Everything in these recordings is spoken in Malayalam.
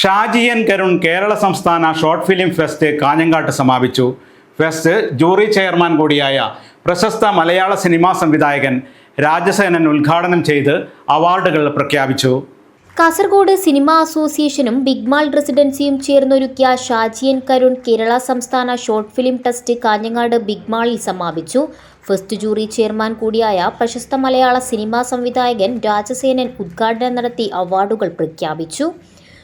ഷാജിയൻ കരുൺ കേരള സംസ്ഥാന ഷോർട്ട് ഫിലിം ഫെസ്റ്റ് കാഞ്ഞങ്ങാട്ട് സമാപിച്ചു. ഫെസ്റ്റ് ജൂറി ചെയർമാൻ കൂടിയായ പ്രശസ്ത മലയാള സിനിമാ സംവിധായകൻ രാജസേനൻ ഉദ്ഘാടനം ചെയ്ത് അവാർഡുകൾ പ്രഖ്യാപിച്ചു. കാസർഗോഡ് സിനിമാ അസോസിയേഷനും ബിഗ്മാൾ റെസിഡൻസിയും ചേർന്നൊരുക്കിയ ഷാജിയൻ കരുൺ കേരള സംസ്ഥാന ഷോർട്ട് ഫിലിം ടെസ്റ്റ് കാഞ്ഞങ്ങാട് ബിഗ്മാളിൽ സമാപിച്ചു. ഫസ്റ്റ് ജൂറി ചെയർമാൻ കൂടിയായ പ്രശസ്ത മലയാള സിനിമാ സംവിധായകൻ രാജസേനൻ ഉദ്ഘാടനം നടത്തി അവാർഡുകൾ പ്രഖ്യാപിച്ചു.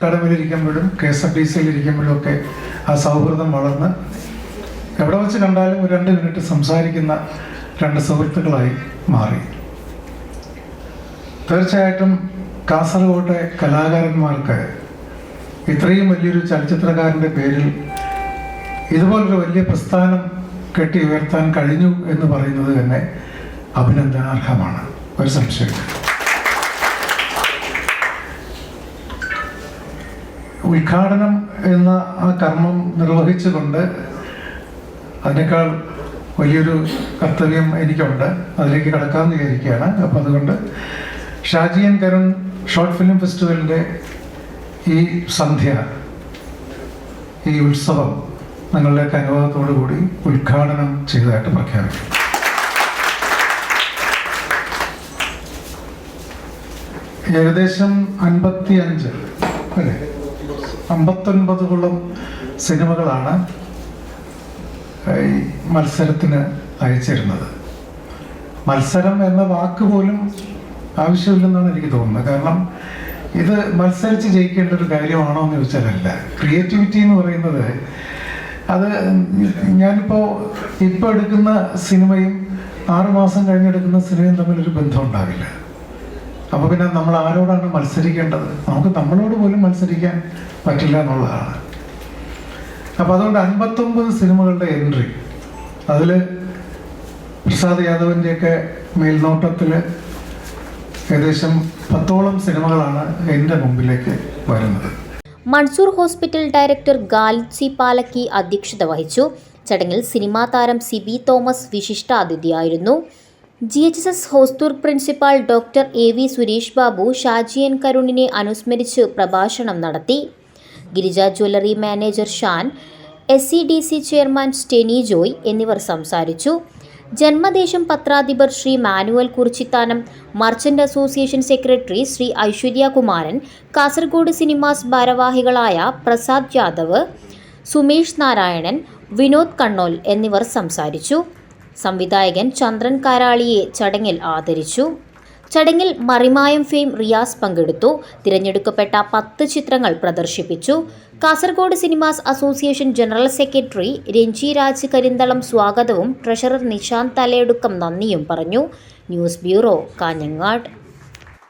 കടവിലിരിക്കുമ്പോഴും കെ എസ് എഫ് ഡി സിയിലിരിക്കുമ്പോഴും ഒക്കെ ആ സൗഹൃദം വളർന്ന് എവിടെ വെച്ച് കണ്ടാലും ഒരു രണ്ട് മിനിറ്റ് സംസാരിക്കുന്ന രണ്ട് സുഹൃത്തുക്കളായി മാറി. തീർച്ചയായിട്ടും കാസർഗോട്ടെ കലാകാരന്മാർക്ക് ഇത്രയും വലിയൊരു ചലച്ചിത്രകാരന്റെ പേരിൽ ഇതുപോലൊരു വലിയ പ്രസ്ഥാനം കെട്ടി ഉയർത്താൻ കഴിഞ്ഞു എന്ന് പറയുന്നത് തന്നെ അഭിനന്ദനാർഹമാണ്. ഒരു സംശയമില്ല ഉദ്ഘാടനം എന്ന ആ കർമ്മം നിർവഹിച്ചുകൊണ്ട് അതിനേക്കാൾ വലിയൊരു കർത്തവ്യം എനിക്കുണ്ട്. അതിലേക്ക് കടക്കാമെന്ന് വിചാരിക്കുകയാണ്. അപ്പോൾ അതുകൊണ്ട് ഷാജി ഷാജിയൻ കരുൺ ഷോർട്ട് ഫിലിം ഫെസ്റ്റിവലിന്റെ ഈ സന്ധ്യ ഈ ഉത്സവം നിങ്ങളുടെയൊക്കെ അനുവാദത്തോടു കൂടി ഉദ്ഘാടനം ചെയ്തതായിട്ട് പ്രഖ്യാപിക്കും. ഏകദേശം അൻപത്തി അഞ്ച് അല്ലേ? അമ്പത്തൊൻപതോളം സിനിമകളാണ് ഈ മത്സരത്തിന് അയച്ചിരുന്നത്. മത്സരം എന്ന വാക്ക് പോലും ആവശ്യമില്ലെന്നാണ് എനിക്ക് തോന്നുന്നത്. കാരണം ഇത് മത്സരിച്ച് ജയിക്കേണ്ട ഒരു കാര്യമാണോ എന്ന് ചോദിച്ചാലല്ല. ക്രിയേറ്റിവിറ്റി എന്ന് പറയുന്നത് അത് ഞാനിപ്പോൾ ഇപ്പോൾ എടുക്കുന്ന സിനിമയും ആറുമാസം കഴിഞ്ഞെടുക്കുന്ന സിനിമയും തമ്മിലൊരു ബന്ധം ഉണ്ടാവില്ല. അപ്പോൾ പിന്നെ നമ്മൾ ആരോടാണ് മത്സരിക്കേണ്ടത്? നമുക്ക് നമ്മളോട് പോലും മത്സരിക്കാൻ പറ്റില്ല എന്നുള്ളതാണ്. അപ്പോൾ അതുകൊണ്ട് അൻപത്തൊമ്പത് സിനിമകളുടെ എൻട്രി. അതിൽ പ്രസാദ് യാദവിന്റെയൊക്കെ മേൽനോട്ടത്തിൽ ഏകദേശം പത്തോളം സിനിമകളാണ് എന്റെ മുമ്പിലേക്ക് വരുന്നത്. Mansoor hospital director Khalid C Palakki അധ്യക്ഷത വഹിച്ചു. ചടങ്ങിൽ സിനിമാ താരം Sibi Thomas വിശിഷ്ടാതിഥിയായിരുന്നു. G H S S Hosdurg principal doctor A V Suresh Babu Shajiyan കരുണിനെ അനുസ്മരിച്ച് പ്രഭാഷണം നടത്തി. Girija jewellery manager Shan S C D C chairman Steny Joy എന്നിവർ സംസാരിച്ചു. ജന്മദേശം പത്രാധിപർ Shri Manuel Kurichithanam merchant association secretary Shri Aishwarya Kumaran Kasaragod cinemas ഭാരവാഹികളായ പ്രസാദ് യാദവ് സുമേഷ് നാരായണൻ വിനോദ് കണ്ണോൽ എന്നിവർ സംസാരിച്ചു. സംവിധായകൻ ചന്ദ്രൻ കാരാളിയെ ചടങ്ങിൽ ആദരിച്ചു. ചടങ്ങിൽ മറിമായം ഫെയിം റിയാസ് പങ്കെടുത്തു. തിരഞ്ഞെടുക്കപ്പെട്ട പത്ത് ചിത്രങ്ങൾ പ്രദർശിപ്പിച്ചു. Kasaragod cinemas association general secretary Ranji Raj Karinthalam സ്വാഗതവും ട്രഷറർ നിശാന്ത് തലയെടുക്കം നന്ദിയും പറഞ്ഞു. News bureau Kanhangad.